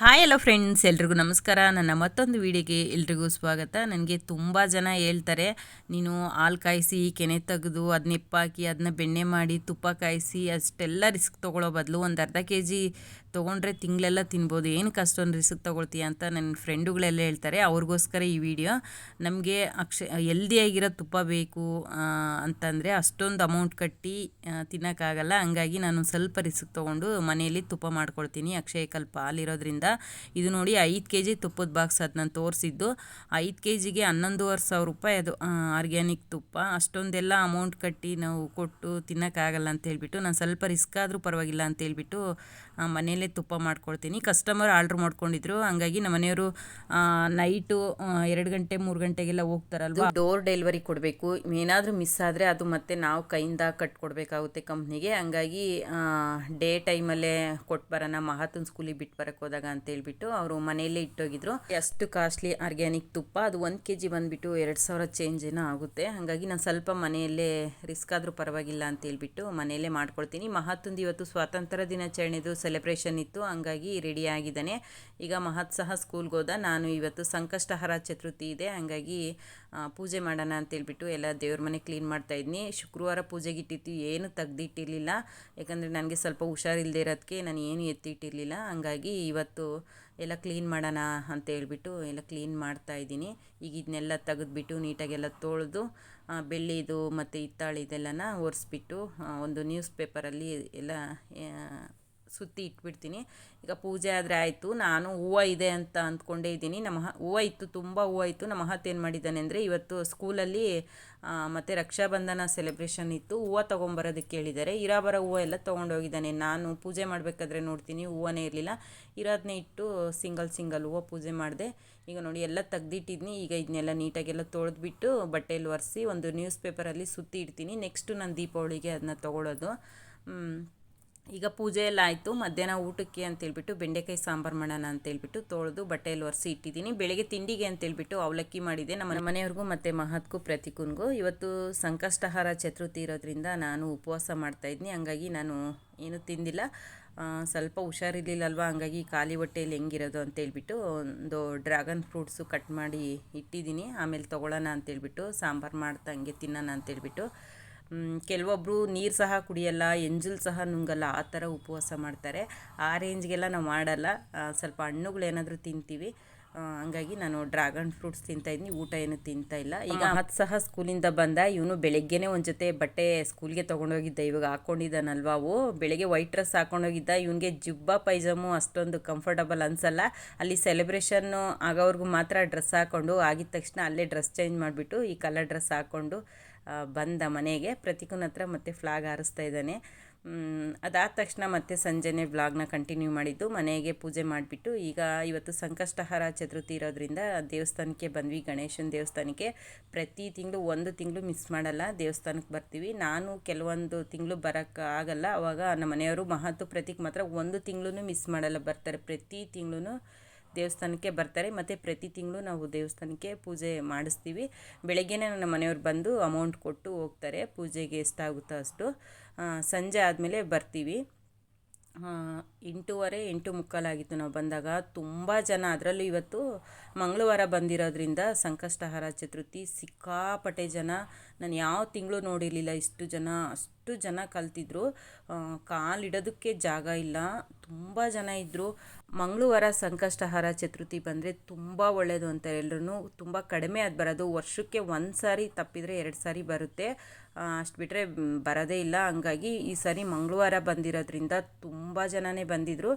Hi ಎಲ್ಲ friends ಎಲ್ರಿಗೂ ನಮಸ್ಕಾರ. ನನ್ನ ಮತ್ತೊಂದು ವಿಡಿಯೋಗೆ ಎಲ್ರಿಗೂ ಸ್ವಾಗತ. ನನಗೆ ತುಂಬ ಜನ ಹೇಳ್ತಾರೆ, ನೀನು ಹಾಲು ಕಾಯಿಸಿ, ಕೆನೆ ತೆಗೆದು ಅದನ್ನ ಅದನ್ನ ಬೆಣ್ಣೆ ಮಾಡಿ, ತುಪ್ಪ ಕಾಯಿಸಿ, ಅಷ್ಟೆಲ್ಲ ರಿಸ್ಕ್ ತೊಗೊಳ್ಳೋ ಬದಲು ಒಂದು ಅರ್ಧ ಕೆ ಜಿ ತೊಗೊಂಡ್ರೆ ತಿಂಗಳೆಲ್ಲ ತಿನ್ಬೋದು. ಏನು ಕಷ್ಟೊಂದು ರಿಸ್ಕ್ ತೊಗೊಳ್ತೀಯ ಅಂತ ನನ್ನ ಫ್ರೆಂಡುಗಳೆಲ್ಲ ಹೇಳ್ತಾರೆ. ಅವ್ರಿಗೋಸ್ಕರ ಈ ವಿಡಿಯೋ. ನಮಗೆ ಅಕ್ಷ ಎಲ್ದಿಯಾಗಿರೋ ತುಪ್ಪ ಬೇಕು ಅಂತಂದರೆ ಅಷ್ಟೊಂದು ಅಮೌಂಟ್ ಕಟ್ಟಿ ತಿನ್ನೋಕ್ಕಾಗಲ್ಲ. ಹಂಗಾಗಿ ನಾನು ಸ್ವಲ್ಪ ರಿಸ್ಕ್ ತೊಗೊಂಡು ಮನೆಯಲ್ಲಿ ತುಪ್ಪ ಮಾಡ್ಕೊಳ್ತೀನಿ. ಅಕ್ಷಯಕಲ್ಪ ಹಾಲಿರೋದ್ರಿಂದ. ಇದು ನೋಡಿ ಐದು ಕೆ ಜಿ ತುಪ್ಪದ ಬಾಕ್ಸ್ ಅದು ನಾನು ತೋರಿಸಿದ್ದು. ಐದು ಕೆ ಜಿಗೆ ಹನ್ನೊಂದುವರೆ ಸಾವಿರ ರೂಪಾಯಿ ಅದು ಆರ್ಗ್ಯಾನಿಕ್ ತುಪ್ಪ. ಅಷ್ಟೊಂದೆಲ್ಲ ಅಮೌಂಟ್ ಕಟ್ಟಿ ನಾವು ಕೊಟ್ಟು ತಿನ್ನೋಕ್ಕಾಗಲ್ಲ ಅಂತ ಹೇಳಿಬಿಟ್ಟು, ನಾನು ಸ್ವಲ್ಪ ರಿಸ್ಕ್ ಆದರೂ ಪರವಾಗಿಲ್ಲ ಅಂತ ಹೇಳ್ಬಿಟ್ಟು ಮನೆಯಲ್ಲೇ ತುಪ್ಪ ಮಾಡ್ಕೊಳ್ತೀನಿ. ಕಸ್ಟಮರ್ ಆರ್ಡ್ರ್ ಮಾಡ್ಕೊಂಡಿದ್ರು. ಹಂಗಾಗಿ ನಮ್ಮ ಮನೆಯವರು ನೈಟು ಎರಡು ಗಂಟೆ, ಮೂರು ಗಂಟೆಗೆಲ್ಲ ಹೋಗ್ತಾರಲ್ವ? ಡೋರ್ ಡೆಲಿವರಿ ಕೊಡಬೇಕು. ಏನಾದರೂ ಮಿಸ್ ಆದರೆ ಅದು ಮತ್ತೆ ನಾವು ಕೈಯಿಂದ ಕಟ್ಕೊಡ್ಬೇಕಾಗುತ್ತೆ ಕಂಪ್ನಿಗೆ ಹಂಗಾಗಿ ಡೇ ಟೈಮಲ್ಲೇ ಕೊಟ್ಟು ಬರೋಣ, ಮಹಾತನ್ ಸ್ಕೂಲಿಗೆ ಬಿಟ್ಟು ಬರಕ್ಕೆ ಹೋದಾಗ ಅಂತೇಳ್ಬಿಟ್ಟು ಅವರು ಮನೆಯಲ್ಲೇ ಇಟ್ಟೋಗಿದ್ರು. ಅಷ್ಟು ಕಾಸ್ಟ್ಲಿ ಆರ್ಗ್ಯಾನಿಕ್ ತುಪ್ಪ. ಅದು ಒಂದು ಕೆ ಜಿ ಬಂದುಬಿಟ್ಟು ಎರಡು ಸಾವಿರ ಚೇಂಜ್ ಏನೋ ಆಗುತ್ತೆ. ಹಾಗಾಗಿ ನಾನು ಸ್ವಲ್ಪ ಮನೆಯಲ್ಲೇ ರಿಸ್ಕ್ ಆದರೂ ಪರವಾಗಿಲ್ಲ ಅಂತೇಳ್ಬಿಟ್ಟು ಮನೆಯಲ್ಲೇ ಮಾಡ್ಕೊಳ್ತೀನಿ. ಮಹಾತಂದು ಇವತ್ತು ಸ್ವಾತಂತ್ರ್ಯ ದಿನಾಚರಣೆದು ಸೆಲೆಬ್ರೇಷನ್ ಇತ್ತು, ಹಂಗಾಗಿ ರೆಡಿ ಆಗಿದ್ದಾನೆ. ಈಗ ಮಹತ್ ಸಹ ಸ್ಕೂಲ್ಗೆ ಹೋದ ನಾನು ಇವತ್ತು ಸಂಕಷ್ಟಹರ ಚತುರ್ಥಿ ಇದೆ, ಹಂಗಾಗಿ ಪೂಜೆ ಮಾಡೋಣ ಅಂತ ಹೇಳ್ಬಿಟ್ಟು ಎಲ್ಲ ದೇವ್ರ ಮನೆ ಕ್ಲೀನ್ ಮಾಡ್ತಾ ಇದ್ನಿ. ಶುಕ್ರವಾರ ಪೂಜೆಗೆ ಇಟ್ಟಿತ್ತು ಏನು ತೆಗ್ದಿಟ್ಟಿರಲಿಲ್ಲ. ಯಾಕಂದರೆ ನನಗೆ ಸ್ವಲ್ಪ ಹುಷಾರಿಲ್ಲದೆ ಇರೋದಕ್ಕೆ ನಾನು ಏನು ಎತ್ತಿಟ್ಟಿರಲಿಲ್ಲ. ಹಂಗಾಗಿ ಇವತ್ತು ಎಲ್ಲ ಕ್ಲೀನ್ ಮಾಡೋಣ ಅಂತ ಹೇಳ್ಬಿಟ್ಟು ಎಲ್ಲ ಕ್ಲೀನ್ ಮಾಡ್ತಾ ಇದ್ದೀನಿ. ಈಗ ಇದನ್ನೆಲ್ಲ ತೆಗೆದ್ಬಿಟ್ಟು ನೀಟಾಗೆಲ್ಲ ತೊಳೆದು ಬೆಳ್ಳಿದು ಮತ್ತು ಹಿತ್ತಾಳೆ ಇದೆಲ್ಲನ ಒರೆಸ್ಬಿಟ್ಟು ಒಂದು ನ್ಯೂಸ್ ಪೇಪರಲ್ಲಿ ಎಲ್ಲ ಸುತ್ತಿ ಇಟ್ಬಿಡ್ತೀನಿ. ಈಗ ಪೂಜೆ ಆದರೆ ಆಯಿತು, ನಾನು ಹೂವು ಇದೆ ಅಂತ ಅಂದ್ಕೊಂಡೇ ಇದ್ದೀನಿ. ನಮ್ಮ ಹೂವು ಇತ್ತು, ತುಂಬ ಹೂವು ಇತ್ತು. ನಮ್ಮ ಮಹತ್ ಏನು ಮಾಡಿದ್ದಾನೆ ಅಂದರೆ, ಇವತ್ತು ಸ್ಕೂಲಲ್ಲಿ ಮತ್ತು ರಕ್ಷಾಬಂಧನ ಸೆಲೆಬ್ರೇಷನ್ ಇತ್ತು. ಹೂವು ತೊಗೊಂಬರೋದಕ್ಕೆ ಹೇಳಿದ್ದಾರೆ ಇರೋ ಬರೋ ಹೂವು ಎಲ್ಲ ತೊಗೊಂಡೋಗಿದ್ದಾನೆ. ನಾನು ಪೂಜೆ ಮಾಡಬೇಕಾದ್ರೆ ನೋಡ್ತೀನಿ, ಹೂವನೇ ಇರಲಿಲ್ಲ. ಇರೋದನ್ನೇ ಇಟ್ಟು ಸಿಂಗಲ್ ಸಿಂಗಲ್ ಹೂವು ಪೂಜೆ ಮಾಡಿದೆ. ಈಗ ನೋಡಿ, ಎಲ್ಲ ತೆಗ್ದಿಟ್ಟಿದ್ನಿ. ಈಗ ಇದನ್ನೆಲ್ಲ ನೀಟಾಗೆಲ್ಲ ತೊಳೆದ್ಬಿಟ್ಟು ಬಟ್ಟೆಯಲ್ಲಿ ಒರೆಸಿ ಒಂದು ನ್ಯೂಸ್ ಪೇಪರಲ್ಲಿ ಸುತ್ತಿ ಇಡ್ತೀನಿ. ನೆಕ್ಸ್ಟು ನಾನು ದೀಪಾವಳಿಗೆ ಅದನ್ನ ತೊಗೊಳೋದು. ಈಗ ಪೂಜೆ ಎಲ್ಲ ಆಯಿತು, ಮಧ್ಯಾಹ್ನ ಊಟಕ್ಕೆ ಅಂತೇಳ್ಬಿಟ್ಟು ಬೆಂಡೆಕಾಯಿ ಸಾಂಬಾರು ಮಾಡೋಣ ಅಂತೇಳ್ಬಿಟ್ಟು ತೊಳೆದು ಬಟ್ಟೆಯಲ್ಲಿ ಒರೆಸಿ ಇಟ್ಟಿದ್ದೀನಿ. ಬೆಳಗ್ಗೆ ತಿಂಡಿಗೆ ಅಂತೇಳ್ಬಿಟ್ಟು ಅವಲಕ್ಕಿ ಮಾಡಿದೆ. ನಮ್ಮ ಮನೆಯವ್ರಿಗೂ ಮತ್ತು ಮಹತ್ಗೂ ಪ್ರತಿಕೂನ್ಗೂ ಇವತ್ತು ಸಂಕಷ್ಟಹಾರ ಚತುರ್ಥಿ ಇರೋದ್ರಿಂದ ನಾನು ಉಪವಾಸ ಮಾಡ್ತಾಯಿದ್ದೀನಿ ಹಂಗಾಗಿ ನಾನು ಏನು ತಿಂದಿಲ್ಲ. ಸ್ವಲ್ಪ ಹುಷಾರಿರ್ಲಿಲ್ಲಲ್ವ? ಹಂಗಾಗಿ ಖಾಲಿ ಹೊಟ್ಟೆಯಲ್ಲಿ ಹೆಂಗಿರೋದು ಅಂತೇಳ್ಬಿಟ್ಟು ಒಂದು ಡ್ರ್ಯಾಗನ್ ಫ್ರೂಟ್ಸು ಕಟ್ ಮಾಡಿ ಇಟ್ಟಿದ್ದೀನಿ. ಆಮೇಲೆ ತೊಗೊಳ್ಳೋಣ ಅಂತೇಳ್ಬಿಟ್ಟು ಸಾಂಬಾರು ಮಾಡ್ತಾ ಹಂಗೆ ತಿನ್ನೋಣ ಅಂತೇಳ್ಬಿಟ್ಟು ಮ್, ಕೆಲವೊಬ್ರು ನೀರು ಸಹ ಕುಡಿಯಲ್ಲ ಎಂಜಲ್ ಸಹ ನುಂಗಲ್ಲ ಆ ಥರ ಉಪವಾಸ ಮಾಡ್ತಾರೆ. ಆ ರೇಂಜ್ಗೆಲ್ಲ ನಾವು ಮಾಡಲ್ಲ. ಸ್ವಲ್ಪ ಹಣ್ಣುಗಳೇನಾದರೂ ತಿಂತೀವಿ. ಹಂಗಾಗಿ ನಾನು ಡ್ರ್ಯಾಗನ್ ಫ್ರೂಟ್ಸ್ ತಿಂತಾ ಇದ್ದೀನಿ ಊಟ ಏನು ತಿಂತಾ ಇಲ್ಲ. ಈಗ ಹತ್ತು ಸಹ ಸ್ಕೂಲಿಂದ ಬಂದ ಇವನು ಬೆಳಗ್ಗೆನೇ ಒಂದು ಜೊತೆ ಬಟ್ಟೆ ಸ್ಕೂಲ್ಗೆ ತೊಗೊಂಡೋಗಿದ್ದ ಇವಾಗ ಹಾಕ್ಕೊಂಡಿದ್ದಾನಲ್ವ ಅವು. ಬೆಳಗ್ಗೆ ವೈಟ್ ಡ್ರೆಸ್ ಹಾಕ್ಕೊಂಡೋಗಿದ್ದ ಇವನಿಗೆ ಜುಬ್ಬ ಪೈಜಾಮು ಅಷ್ಟೊಂದು ಕಂಫರ್ಟಬಲ್ ಅನ್ಸಲ್ಲ. ಅಲ್ಲಿ ಸೆಲೆಬ್ರೇಷನ್ನು ಆಗೋವ್ರಿಗೂ ಮಾತ್ರ ಡ್ರೆಸ್ ಹಾಕ್ಕೊಂಡು ಆಗಿದ ತಕ್ಷಣ ಅಲ್ಲೇ ಡ್ರೆಸ್ ಚೇಂಜ್ ಮಾಡಿಬಿಟ್ಟು ಈ ಕಲರ್ ಡ್ರೆಸ್ ಹಾಕ್ಕೊಂಡು ಬಂದ ಮನೆಗೆ ಪ್ರತಿಕೂನ್ ಹತ್ರ ಮತ್ತೆ ಫ್ಲಾಗ್ ಹಾರಿಸ್ತಾ ಇದ್ದಾನೆ. ಅದಾದ ತಕ್ಷಣ ಮತ್ತೆ ಸಂಜೆನೆ ವ್ಲಾಗ್ನ ಕಂಟಿನ್ಯೂ ಮಾಡಿದ್ದು. ಮನೆಗೆ ಪೂಜೆ ಮಾಡಿಬಿಟ್ಟು ಈಗ ಇವತ್ತು ಸಂಕಷ್ಟಹಾರ ಚತುರ್ಥಿ ಇರೋದ್ರಿಂದ ದೇವಸ್ಥಾನಕ್ಕೆ ಬಂದ್ವಿ. ಗಣೇಶನ ದೇವಸ್ಥಾನಕ್ಕೆ ಪ್ರತಿ ತಿಂಗಳು ಒಂದು ತಿಂಗಳು ಮಿಸ್ ಮಾಡಲ್ಲ. ದೇವಸ್ಥಾನಕ್ಕೆ ಬರ್ತೀವಿ. ನಾನು ಕೆಲವೊಂದು ತಿಂಗಳು ಬರೋಕ್ಕೆ ಆಗಲ್ಲ. ಅವಾಗ ನಮ್ಮ ಮನೆಯವರು ಮಹತ್ವ ಪ್ರತೀಕ್ ಮಾತ್ರ ಒಂದು ತಿಂಗಳೂ ಮಿಸ್ ಮಾಡಲ್ಲ ಬರ್ತಾರೆ. ಪ್ರತಿ ತಿಂಗಳು ದೇವಸ್ಥಾನಕ್ಕೆ ಬರ್ತಾರೆ. ಮತ್ತು ಪ್ರತಿ ತಿಂಗಳು ನಾವು ದೇವಸ್ಥಾನಕ್ಕೆ ಪೂಜೆ ಮಾಡಿಸ್ತೀವಿ. ಬೆಳಗ್ಗೆನೇ ನನ್ನ ಮನೆಯವ್ರು ಬಂದು ಅಮೌಂಟ್ ಕೊಟ್ಟು ಹೋಗ್ತಾರೆ. ಪೂಜೆಗೆ ಎಷ್ಟಾಗುತ್ತೋ ಅಷ್ಟು. ಸಂಜೆ ಆದಮೇಲೆ ಬರ್ತೀವಿ. ಎಂಟೂವರೆ, ಎಂಟು ಮುಕ್ಕಾಲಾಗಿತ್ತು ನಾವು ಬಂದಾಗ. ತುಂಬ ಜನ. ಅದರಲ್ಲೂ ಇವತ್ತು ಮಂಗಳವಾರ ಬಂದಿರೋದ್ರಿಂದ ಸಂಕಷ್ಟಹಾರ, ಚತುರ್ಥಿ, ಸಿಕ್ಕಾಪಟ್ಟೆ ಜನ. ನಾನು ಯಾವ ತಿಂಗಳು ನೋಡಿರಲಿಲ್ಲ. ಇಷ್ಟು ಜನ, ಅಷ್ಟು ಜನ ಕಲ್ತಿದ್ರು. ಕಾಲಿಡೋದಕ್ಕೆ ಜಾಗ ಇಲ್ಲ. ತುಂಬ ಜನ ಇದ್ದರು ಮಂಗಳವಾರ ಸಂಕಷ್ಟಹಾರ ಚತುರ್ಥಿ ಬಂದರೆ ತುಂಬ ಒಳ್ಳೆಯದು ಅಂತ ಎಲ್ಲರೂ ತುಂಬ ಕಡಿಮೆ ಅದು ಬರೋದು. ವರ್ಷಕ್ಕೆ ಒಂದು ಸಾರಿ ತಪ್ಪಿದರೆ ಎರಡು ಸಾರಿ ಬರುತ್ತೆ. ಅಷ್ಟು ಬಿಟ್ಟರೆ ಬರೋದೇ ಇಲ್ಲ. ಹಂಗಾಗಿ ಈ ಸಾರಿ ಮಂಗಳವಾರ ಬಂದಿರೋದ್ರಿಂದ ತುಂಬ ಜನನೇ ಬಂದಿದ್ದರು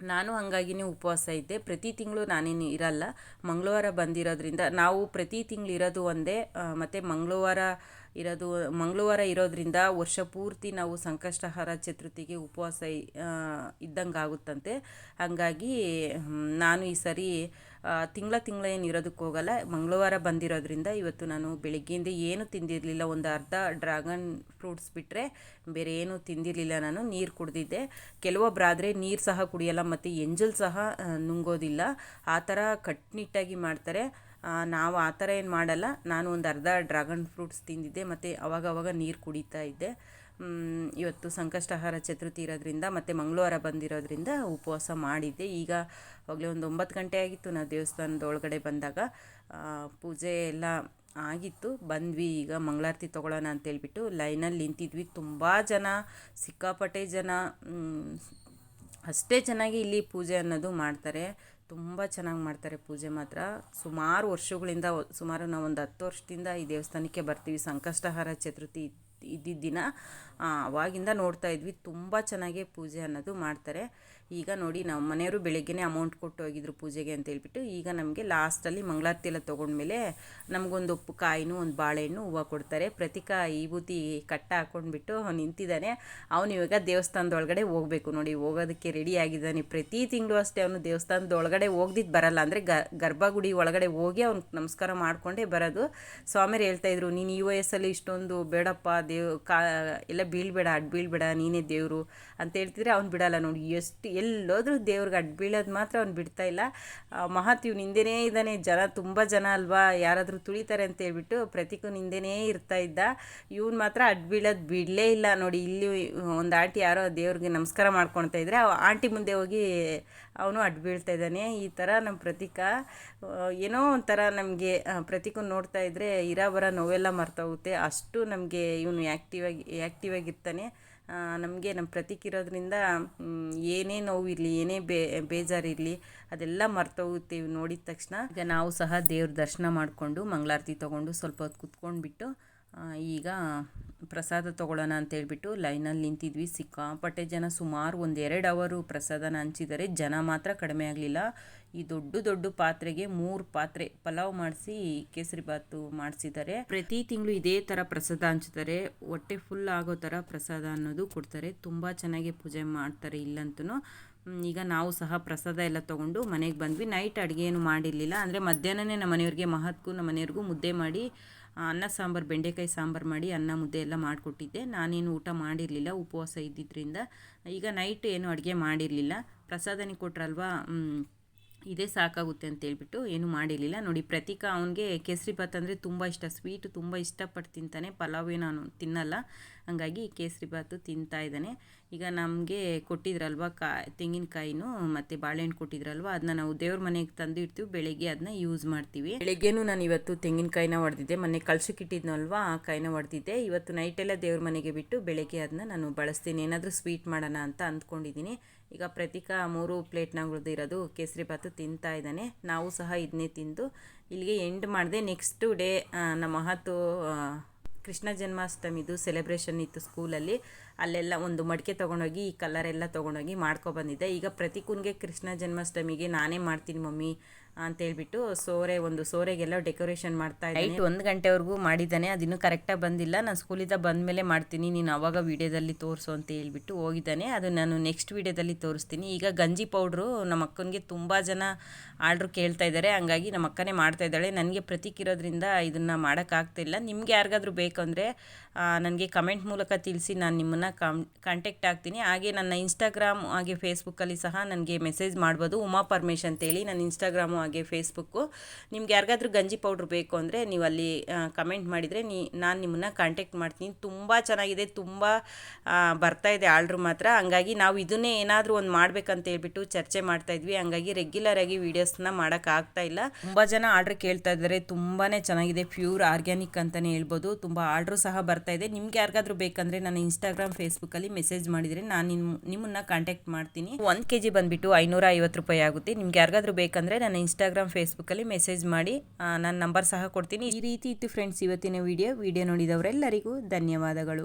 ನಾನು ಹಂಗಾಗಿನೇ ಉಪವಾಸ ಇದ್ದೆ. ಪ್ರತಿ ತಿಂಗಳು ನಾನೇನು ಇರಲ್ಲ. ಮಂಗಳವಾರ ಬಂದಿರೋದ್ರಿಂದ ನಾವು ಪ್ರತಿ ತಿಂಗಳು ಇರೋದು ಒಂದೇ ಮತ್ತು ಮಂಗಳವಾರ ಇರೋದು, ಮಂಗಳವಾರ ಇರೋದ್ರಿಂದ ವರ್ಷ ಪೂರ್ತಿ ನಾವು ಸಂಕಷ್ಟಹಾರ ಚತುರ್ಥಿಗೆ ಉಪವಾಸ ಇದ್ದಂಗೆ ಆಗುತ್ತಂತೆ ಹಾಗಾಗಿ ನಾನು ಈ ಸರಿ ತಿಂಗಳ ತಿಂಗಳ ಏನು ಇರೋದಕ್ಕೆ ಹೋಗಲ್ಲ. ಮಂಗಳವಾರ ಬಂದಿರೋದ್ರಿಂದ ಇವತ್ತು ನಾನು ಬೆಳಿಗ್ಗೆಯಿಂದ ಏನು ತಿಂದಿರಲಿಲ್ಲ. ಒಂದು ಅರ್ಧ ಡ್ರ್ಯಾಗನ್ ಫ್ರೂಟ್ಸ್ ಬಿಟ್ಟರೆ ಬೇರೆ ಏನು ತಿಂದಿರಲಿಲ್ಲ ನಾನು. ನೀರು ಕುಡಿದಿದ್ದೆ. ಕೆಲವೊಬ್ಬರಾದರೆ ನೀರು ಸಹ ಕುಡಿಯಲ್ಲ, ಮತ್ತು ಎಂಜಲ್ ಸಹ ನುಂಗೋದಿಲ್ಲ. ಆ ಥರ ಕಟ್ನಿಟ್ಟಾಗಿ ಮಾಡ್ತಾರೆ. ನಾವು ಆ ಥರ ಏನು ಮಾಡಲ್ಲ. ನಾನು ಒಂದು ಅರ್ಧ ಡ್ರ್ಯಾಗನ್ ಫ್ರೂಟ್ಸ್ ತಿಂದಿದ್ದೆ, ಮತ್ತು ಅವಾಗವಾಗ ನೀರು ಕುಡಿತಾ ಇದ್ದೆ. ಇವತ್ತು ಸಂಕಷ್ಟಹಾರ ಚತುರ್ಥಿ ಇರೋದ್ರಿಂದ ಮತ್ತು ಮಂಗಳವಾರ ಬಂದಿರೋದ್ರಿಂದ ಉಪವಾಸ ಮಾಡಿದ್ದೆ. ಈಗ ಆಗಲೇ ಒಂದು ಒಂಬತ್ತು ಗಂಟೆ ಆಗಿತ್ತು ನಾವು ದೇವಸ್ಥಾನದ ಒಳಗಡೆ ಬಂದಾಗ ಪೂಜೆ ಎಲ್ಲ ಆಗಿತ್ತು. ಬಂದ್ವಿ, ಈಗ ಮಂಗಳಾರತಿ ತೊಗೊಳ್ಳೋಣ ಅಂತೇಳ್ಬಿಟ್ಟು ಲೈನಲ್ಲಿ ನಿಂತಿದ್ವಿ. ತುಂಬ ಜನ, ಸಿಕ್ಕಾಪಟ್ಟೆ ಜನ ಅಷ್ಟೇ ಚೆನ್ನಾಗಿ ಇಲ್ಲಿ ಪೂಜೆ ಅನ್ನೋದು ಮಾಡ್ತಾರೆ. ತುಂಬ ಚೆನ್ನಾಗಿ ಮಾಡ್ತಾರೆ ಪೂಜೆ ಮಾತ್ರ. ಸುಮಾರು ವರ್ಷಗಳಿಂದ, ಸುಮಾರು ನಾವು ಒಂದು ಹತ್ತು ವರ್ಷದಿಂದ ಈ ದೇವಸ್ಥಾನಕ್ಕೆ ಬರ್ತೀವಿ. ಸಂಕಷ್ಟಹಾರ ಚತುರ್ಥಿ ಇದ್- ಇದ್ದಿದ್ದ ದಿನ ಆ, ಅವಾಗಿಂದ ನೋಡ್ತಾ ಇದ್ವಿ. ತುಂಬ ಚೆನ್ನಾಗಿ ಪೂಜೆ ಅನ್ನೋದು ಮಾಡ್ತಾರೆ. ಈಗ ನೋಡಿ ನಾವು ಮನೆಯವರು ಬೆಳಗ್ಗೆನೇ ಅಮೌಂಟ್ ಕೊಟ್ಟು ಹೋಗಿದ್ರು ಪೂಜೆಗೆ ಅಂತ ಹೇಳ್ಬಿಟ್ಟು. ಈಗ ನಮಗೆ ಲಾಸ್ಟಲ್ಲಿ ಮಂಗಳಾರತಿ ಎಲ್ಲ ತೊಗೊಂಡ್ಮೇಲೆ ನಮಗೊಂದು ಉಪ್ಪು ಕಾಯಿನೂ ಒಂದು ಬಾಳೆಹಣ್ಣು ಹೂವು ಕೊಡ್ತಾರೆ. ಪ್ರತಿಕಾ ವಿಭೂತಿ ಕಟ್ಟ ಹಾಕ್ಕೊಂಡ್ಬಿಟ್ಟು ಅವ್ನು ನಿಂತಿದ್ದಾನೆ. ಅವನು ಇವಾಗ ದೇವಸ್ಥಾನದ ಒಳಗಡೆ ಹೋಗಬೇಕು. ನೋಡಿ ಹೋಗೋದಕ್ಕೆ ರೆಡಿ ಆಗಿದ್ದಾನೆ. ಪ್ರತಿ ತಿಂಗಳು ಅಷ್ಟೇ ಅವನು ದೇವಸ್ಥಾನದ ಒಳಗಡೆ ಹೋಗ್ದಿದ್ದು ಬರಲ್ಲ. ಅಂದರೆ ಗ ಗರ್ಭಗುಡಿ ಒಳಗಡೆ ಹೋಗಿ ಅವ್ನು ನಮಸ್ಕಾರ ಮಾಡಿಕೊಂಡೇ ಬರೋದು. ಸ್ವಾಮಿಯರು ಹೇಳ್ತಾಯಿದ್ರು ನೀನು ಈ ವಯಸ್ಸಲ್ಲಿ ಇಷ್ಟೊಂದು ಬೇಡಪ್ಪ ದೇವ್ ಕಾ ಎಲ್ಲ ಬೀಳ್ಬೇಡ, ಅಡ್ ಬೀಳ್ಬೇಡ, ನೀನೇ ದೇವರು ಅಂತ ಹೇಳ್ತಿದ್ರೆ ಅವ್ನು ಬಿಡಲ್ಲ ನೋಡಿ. ಎಷ್ಟು ಎಲ್ಲೋದ್ರೂ ದೇವ್ರಿಗೆ ಅಡ್ ಬೀಳೋದು ಮಾತ್ರ ಅವ್ನು ಬಿಡ್ತಾ ಇಲ್ಲ. ಮಹತ್ ಇವ್ನು ಹಿಂದೆನೇ ಇದ್ದಾನೆ, ಜನ ತುಂಬ ಜನ ಅಲ್ವಾ, ಯಾರಾದರೂ ತುಳಿತಾರೆ ಅಂತ ಹೇಳ್ಬಿಟ್ಟು ಪ್ರತಿಕೂ ಹಿಂದೆನೇ ಇರ್ತಾ ಇದ್ದ. ಇವ್ನು ಮಾತ್ರ ಅಡ್ ಬೀಳೋದು ಬಿಡಲೇ ಇಲ್ಲ ನೋಡಿ. ಇಲ್ಲಿ ಒಂದು ಆಂಟಿ ಯಾರೋ ದೇವ್ರಿಗೆ ನಮಸ್ಕಾರ ಮಾಡ್ಕೊಳ್ತಾ ಇದ್ರೆ, ಆ ಆಂಟಿ ಮುಂದೆ ಹೋಗಿ ಅವನು ಅಡ್ ಬೀಳ್ತಾ ಇದ್ದಾನೆ. ಈ ಥರ ನಮ್ಮ ಪ್ರತೀಕ ಏನೋ ಒಂಥರ ನಮಗೆ ಪ್ರತೀಕ ನೋಡ್ತಾ ಇದ್ದರೆ ಇರ ಬರ ನೋವೆಲ್ಲ ಮರ್ತೋಗುತ್ತೆ. ಅಷ್ಟು ನಮಗೆ ಇವನು ಆ್ಯಕ್ಟಿವ್ ಆಗಿ ಆ್ಯಕ್ಟಿವ್ ಆಗಿರ್ತಾನೆ. ನಮಗೆ ನಮ್ಮ ಪ್ರತೀಕ್ ಇರೋದ್ರಿಂದ ಮ್, ಏನೇ ನೋವಿರಲಿ ಏನೇ ಬೇ ಬೇಜಾರಿರಲಿ ಅದೆಲ್ಲ ಮರ್ತೋಗುತ್ತೆ ನೋಡಿದ ತಕ್ಷಣ. ಈಗ ನಾವು ಸಹ ದೇವ್ರ ದರ್ಶನ ಮಾಡಿಕೊಂಡು ಮಂಗಳಾರತಿ ತೊಗೊಂಡು ಸ್ವಲ್ಪ ಹೊತ್ತು ಕುತ್ಕೊಂಡ್ಬಿಟ್ಟು ಈಗ ಪ್ರಸಾದ ತೊಗೊಳ್ಳೋಣ ಅಂತೇಳ್ಬಿಟ್ಟು ಲೈನಲ್ಲಿ ನಿಂತಿದ್ವಿ. ಸಿಕ್ಕಾಪಟ್ಟೆ ಜನ, ಸುಮಾರು ಒಂದು ಎರಡು ಅವರು ಪ್ರಸಾದನ ಹಂಚಿದ್ದಾರೆ. ಜನ ಮಾತ್ರ ಕಡಿಮೆ ಆಗಲಿಲ್ಲ. ಈ ದೊಡ್ಡ ದೊಡ್ಡ ಪಾತ್ರೆಗೆ ಮೂರು ಪಾತ್ರೆ ಪಲಾವ್ ಮಾಡಿಸಿ ಕೇಸರಿ ಬಾತು ಮಾಡಿಸಿದ್ದಾರೆ. ಪ್ರತಿ ತಿಂಗಳು ಇದೇ ಥರ ಪ್ರಸಾದ ಹಂಚ್ತಾರೆ. ಹೊಟ್ಟೆ ಫುಲ್ ಆಗೋ ಥರ ಪ್ರಸಾದ ಅನ್ನೋದು ಕೊಡ್ತಾರೆ. ತುಂಬ ಚೆನ್ನಾಗಿ ಪೂಜೆ ಮಾಡ್ತಾರೆ ಇಲ್ಲಂತೂ ಈಗ ನಾವು ಸಹ ಪ್ರಸಾದ ಎಲ್ಲ ತೊಗೊಂಡು ಮನೆಗೆ ಬಂದ್ವಿ. ನೈಟ್ ಅಡುಗೆ ಏನು ಮಾಡಿರಲಿಲ್ಲ. ಅಂದರೆ ಮಧ್ಯಾಹ್ನನೇ ನಮ್ಮ ಮನೆಯವ್ರಿಗೆ ಮಹತ್ಕು ನಮ್ಮ ಮನೆಯವ್ರಿಗೂ ಮುದ್ದೆ ಮಾಡಿ ಅನ್ನ ಸಾಂಬಾರು, ಬೆಂಡೆಕಾಯಿ ಸಾಂಬಾರು ಮಾಡಿ ಅನ್ನ ಮುದ್ದೆ ಎಲ್ಲ ಮಾಡಿಕೊಟ್ಟಿದ್ದೆ. ನಾನೇನು ಊಟ ಮಾಡಿರಲಿಲ್ಲ, ಉಪವಾಸ ಇದ್ದಿದ್ದರಿಂದ ಈಗ ನೈಟ್ ಏನು ಅಡುಗೆ ಮಾಡಿರಲಿಲ್ಲ. ಪ್ರಸಾದನಿಗೆ ಕೊಟ್ರಲ್ವಾ? ಇದೇ ಸಾಕಾಗುತ್ತೆ ಅಂತ ಏನೂ ಮಾಡಿರಲಿಲ್ಲ. ನೋಡಿ, ಪ್ರತೀಕ ಅವನಿಗೆ ಕೇಸರಿ ಭಾತ್ ಅಂದರೆ ತುಂಬ ಇಷ್ಟ. ಸ್ವೀಟು ತುಂಬ ಇಷ್ಟಪಟ್ಟು ತಿಂತಾನೆ. ಪಲಾವ್ ಅವನು ತಿನ್ನಲ್ಲ. ಹಾಗಾಗಿ ಕೇಸರಿ ಭಾತು ತಿಂತಾ ಇದ್ದಾನೆ. ಈಗ ನಮಗೆ ಕೊಟ್ಟಿದ್ರಲ್ವ ಕಾ ತೆಂಗಿನಕಾಯಿನೂ ಮತ್ತು ಬಾಳೆಹಣ್ಣು ಕೊಟ್ಟಿದ್ರಲ್ವ ಅದನ್ನ ನಾವು ದೇವ್ರ ಮನೆಗೆ ತಂದು ಇಡ್ತೀವಿ ಬೆಳಗ್ಗೆ ಅದನ್ನ ಯೂಸ್ ಮಾಡ್ತೀವಿ. ಬೆಳಗ್ಗೆನೂ ನಾನು ಇವತ್ತು ತೆಂಗಿನಕಾಯಿನ ಹೊಡೆದಿದ್ದೆ ಮೊನ್ನೆ ಕಳ್ಸಕ್ಕಿಟ್ಟಿದ್ನಲ್ವ ಆ ಕಾಯಿನ ಹೊಡೆದಿದ್ದೆ ಇವತ್ತು ನೈಟೆಲ್ಲ ದೇವ್ರ ಮನೆಗೆ ಬಿಟ್ಟು ಬೆಳಗ್ಗೆ ಅದನ್ನ ನಾನು ಬಳಸ್ತೀನಿ ಏನಾದರೂ ಸ್ವೀಟ್ ಮಾಡೋಣ ಅಂತ ಅಂದ್ಕೊಂಡಿದ್ದೀನಿ. ಈಗ ಪ್ರತೀಕ ಮೂರು ಪ್ಲೇಟ್ನಾಗ ಉಳಿದಿರೋದು ಕೇಸರಿ ಭಾತು ತಿಂತಾ ಇದ್ದಾನೆ ನಾವು ಸಹ ಇದನ್ನೇ ತಿಂದು ಇಲ್ಲಿಗೆ ಎಂಡ್ ಮಾಡಿದೆ. ನೆಕ್ಸ್ಟ್ ಡೇ ನಮ್ಮ ಮಹತ್ವ ಆ, ಕೃಷ್ಣ ಜನ್ಮಾಷ್ಟಮಿದು ಸೆಲೆಬ್ರೇಷನ್ ಇತ್ತು ಸ್ಕೂಲಲ್ಲಿ ಅಲ್ಲೆಲ್ಲ ಒಂದು ಮಡಿಕೆ ತೊಗೊಂಡೋಗಿ, ಈ ಕಲರ್ ಎಲ್ಲ ತೊಗೊಂಡೋಗಿ ಮಾಡ್ಕೊಬಂದಿದ್ದೆ ಈಗ ಪ್ರತಿಕೂನ್ಗೆ ಕೃಷ್ಣ ಜನ್ಮಾಷ್ಟಮಿಗೆ ನಾನೇ ಮಾಡ್ತೀನಿ ಮಮ್ಮಿ. ಅಂತ ಹೇಳ್ಬಿಟ್ಟು ಸೋರೆ, ಒಂದು ಸೋರೆಗೆಲ್ಲ ಡೆಕೋರೇಷನ್ ಮಾಡ್ತಾ ನೈಟ್ ಒಂದು ಗಂಟೆವರೆಗೂ ಮಾಡಿದ್ದಾನೆ ಅದಿನ್ನೂ ಕರೆಕ್ಟಾಗಿ ಬಂದಿಲ್ಲ. ನಾನು ಸ್ಕೂಲಿಂದ ಬಂದಮೇಲೆ ಮಾಡ್ತೀನಿ, ನೀನು ಅವಾಗ ವೀಡಿಯೋದಲ್ಲಿ ತೋರಿಸು ಅಂತ ಹೇಳ್ಬಿಟ್ಟು ಹೋಗಿದ್ದಾನೆ. ಅದು ನಾನು ನೆಕ್ಸ್ಟ್ ವೀಡಿಯೋದಲ್ಲಿ ತೋರಿಸ್ತೀನಿ. ಈಗ ಗಂಜಿ ಪೌಡ್ರು ನಮ್ಮ ಅಕ್ಕನಿಗೆ ತುಂಬ ಜನ ಆರ್ಡ್ರು ಕೇಳ್ತಾ ಇದ್ದಾರೆ ಹಂಗಾಗಿ ನಮ್ಮ ಅಕ್ಕನೇ ಮಾಡ್ತಾ ಇದ್ದಾಳೆ. ನನಗೆ ಪ್ರತೀಕ್ ಇರೋದ್ರಿಂದ ಇದನ್ನು ಮಾಡೋಕ್ಕಾಗ್ತಿಲ್ಲ ನಿಮ್ಗೆ ಯಾರಿಗಾದ್ರೂ ಬೇಕಂದರೆ ನನಗೆ ಕಮೆಂಟ್ ಮೂಲಕ ತಿಳಿಸಿ ನಾನು ನಿಮ್ಮನ್ನು ಕಮ್ ಕಾಂಟ್ಯಾಕ್ಟ್ ಆಗ್ತೀನಿ. ಹಾಗೆ ನನ್ನ ಇನ್ಸ್ಟಾಗ್ರಾಮ್ ಹಾಗೆ ಫೇಸ್ಬುಕ್ಕಲ್ಲಿ ಸಹ ನನಗೆ ಮೆಸೇಜ್ ಮಾಡ್ಬೋದು. ಉಮಾ ಪರಮೇಶ್ ಅಂತೇಳಿ. ನನ್ನ ಇನ್ಸ್ಟಾಗ್ರಾಮು ಹಾಗೆ ಫೇಸ್ಬುಕ್ಕು. ನಿಮ್ಗೆ ಯಾರಿಗಾದ್ರೂ ಗಂಜಿ ಪೌಡ್ರ್ ಬೇಕು ಅಂದರೆ ನೀವು ಅಲ್ಲಿ ಕಮೆಂಟ್ ಮಾಡಿದರೆ ನೀ, ನಾನು ನಿಮ್ಮನ್ನು ಕಾಂಟ್ಯಾಕ್ಟ್ ಮಾಡ್ತೀನಿ. ತುಂಬ ಚೆನ್ನಾಗಿದೆ, ತುಂಬ ಬರ್ತಾ ಇದೆ ಆರ್ಡ್ರು ಮಾತ್ರ. ಹಂಗಾಗಿ ನಾವು ಇದನ್ನೇ ಏನಾದರೂ ಒಂದು ಮಾಡ್ಬೇಕಂತ ಹೇಳ್ಬಿಟ್ಟು ಚರ್ಚೆ ಮಾಡ್ತಾ ಇದ್ವಿ. ಹಂಗಾಗಿ ರೆಗ್ಯುಲರ್ ಆಗಿ ವೀಡಿಯೋಸ್ನ ಮಾಡೋಕ್ಕಾಗ್ತಾ ಇಲ್ಲ. ತುಂಬ ಜನ ಆರ್ಡ್ರ್ ಕೇಳ್ತಾ ಇದ್ದಾರೆ. ತುಂಬಾ ಚೆನ್ನಾಗಿದೆ ಪ್ಯೂರ್ ಆರ್ಗ್ಯಾನಿಕ್ ಅಂತಲೇ ಹೇಳ್ಬೋದು. ತುಂಬ ಆರ್ಡ್ರು ಸಹ ಬರ್ತಾ ಇದೆ. ನಿಮ್ಗೆ ಯಾರಿಗಾದ್ರೂ ಬೇಕಂದರೆ ನಾನು ಇನ್ಸ್ಟಾಗ್ರಾಮ್ ಫೇಸ್ಬುಕ್ಕಲ್ಲಿ ಮೆಸೇಜ್ ಮಾಡಿದರೆ ನಾನು ನಿಮ್ಮ ನಿಮ್ಮನ್ನ ಕಾಂಟ್ಯಾಕ್ಟ್ ಮಾಡ್ತೀನಿ. ಒಂದು ಕೆ ಜಿ ಬಂದುಬಿಟ್ಟು ಐನೂರ ಐವತ್ತು ರೂಪಾಯಿ ಆಗುತ್ತೆ. ನಿಮ್ಗೆ ಯಾರಿಗಾದ್ರೂ ಬೇಕಂದರೆ ನನ್ನ ಇನ್ಸ್ಟಾಗ್ರಾಮ್ ಫೇಸ್ಬುಕ್ಕಲ್ಲಿ ಮೆಸೇಜ್ ಮಾಡಿ ನನ್ನ ನಂಬರ್ ಸಹ ಕೊಡ್ತೀನಿ. ಈ ರೀತಿ ಇತ್ತು ಫ್ರೆಂಡ್ಸ್ ಇವತ್ತಿನ ವಿಡಿಯೋ ವಿಡಿಯೋ ನೋಡಿದವರೆಲ್ಲರಿಗೂ ಧನ್ಯವಾದಗಳು.